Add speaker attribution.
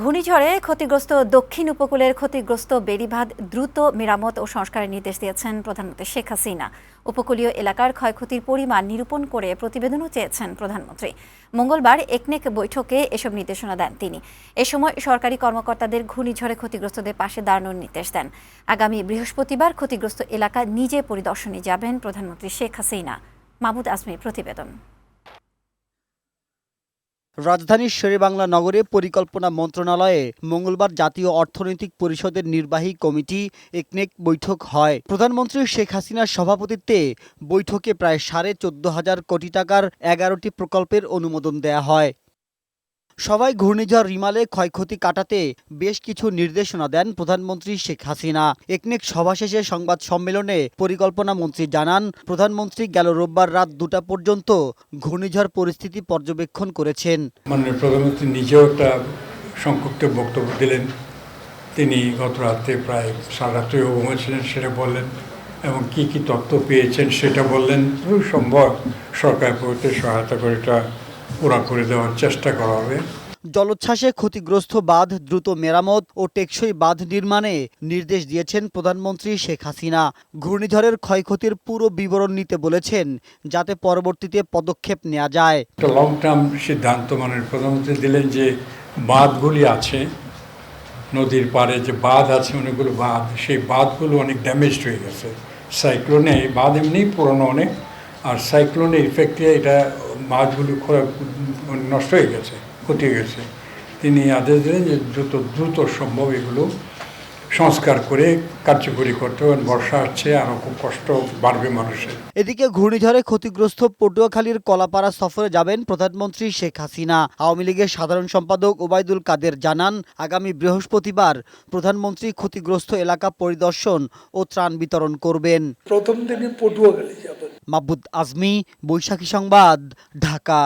Speaker 1: ঘূর্ণিঝড়ে ক্ষতিগ্রস্ত দক্ষিণ উপকূলের ক্ষতিগ্রস্ত বেড়িবাঁধ দ্রুত মেরামত ও সংস্কারের নির্দেশ দিয়েছেন প্রধানমন্ত্রী শেখ হাসিনা। উপকূলীয় এলাকার ক্ষয়ক্ষতির পরিমাণ নিরূপণ করে প্রতিবেদনও চেয়েছেন প্রধানমন্ত্রী। মঙ্গলবার একনেক বৈঠকে এসব নির্দেশনা দেন তিনি। এ সময় সরকারি কর্মকর্তাদের ঘূর্ণিঝড়ে ক্ষতিগ্রস্তদের পাশে দাঁড়ানোর নির্দেশ দেন। আগামী বৃহস্পতিবার ক্ষতিগ্রস্ত এলাকা নিজে পরিদর্শনে যাবেন প্রধানমন্ত্রী শেখ হাসিনা। মাহমুদ আজমির প্রতিবেদন।
Speaker 2: রাজধানীর শেরেবাংলা নগরে পরিকল্পনা মন্ত্রণালয়ে মঙ্গলবার জাতীয় অর্থনৈতিক পরিষদের নির্বাহী কমিটি একনেক বৈঠক হয়। প্রধানমন্ত্রী শেখ হাসিনার সভাপতিত্বে বৈঠকে প্রায় সাড়ে চোদ্দ হাজার কোটি টাকার এগারোটি প্রকল্পের অনুমোদন দেয়া হয়। সবাই ঘূর্ণিঝড় রিমালে ক্ষয়ক্ষতি কাটাতে বেশ কিছু নির্দেশনা দেন প্রধানমন্ত্রী শেখ হাসিনা। একনেক সভা শেষে সংবাদ সম্মেলনে পরিকল্পনা মন্ত্রী জানান, প্রধানমন্ত্রী গেল রোববার রাত দুটা পর্যন্ত ঘূর্ণিঝড় পরিস্থিতি পর্যবেক্ষণ করেছেন।
Speaker 3: মাননীয় প্রধানমন্ত্রী নিজেও একটা সংক্ষিপ্ত বক্তব্য দিলেন। তিনি গত রাতে প্রায় সারা রাত্রে সেটা বললেন এবং কি কি তথ্য পেয়েছেন সেটা বললেন। সম্ভব সরকার প্রতি সহায়তা করে এটা পুরা করে দেওয়ার চেষ্টা করা হবে।
Speaker 2: জলোচ্ছ্বাসে ক্ষতিগ্রস্ত বাঁধ দ্রুত মেরামত ও টেকসই বাঁধ নির্মাণে নির্দেশ দিয়েছেন প্রধানমন্ত্রী শেখ হাসিনা। ঘূর্ণিঝড়ের ক্ষয়ক্ষতির পুরো বিবরণ নিতে বলেছেন যাতে পরবর্তীতে পদক্ষেপ নেওয়া যায়।
Speaker 3: একটা লং টার্ম সিদ্ধান্ত মাননীয় প্রধানমন্ত্রী দিলেন যে বাঁধগুলি আছে নদীর পাড়ে যে বাঁধ আছে অনেকগুলো বাঁধ সেই বাঁধগুলো অনেক ড্যামেজড হয়ে গেছে। সাইক্লোনে বাঁধ এমনি পুরনো অনেক। আর সাইক্লোনের ইফেক্টে এটা বাঁধগুলো খরা- নষ্ট হয়ে গেছে ক্ষতি হয়ে গেছে। তিনি আদেশ দিলেন যে দ্রুত দ্রুত সম্ভব এগুলো সংস্কার করে কার্যকরী করতে হবে বর্ষা আসছে আরও খুব কষ্ট বাড়বে মানুষের।
Speaker 2: এদিকে ঘূর্ণিঝড়ে ক্ষতিগ্রস্ত পটুয়াখালীর কলাপাড়া সফরে যাবেন প্রধানমন্ত্রী শেখ হাসিনা। আওয়ামী লীগের সাধারণ সম্পাদক ওবায়দুল কাদের জানান আগামী বৃহস্পতিবার প্রধানমন্ত্রী ক্ষতিগ্রস্ত এলাকা পরিদর্শন ও ত্রাণ বিতরণ করবেন।
Speaker 4: প্রথম দিনই পটুয়াখালী যাবেন।
Speaker 2: মাহবুদ আজমি বৈশাখী সংবাদ ঢাকা।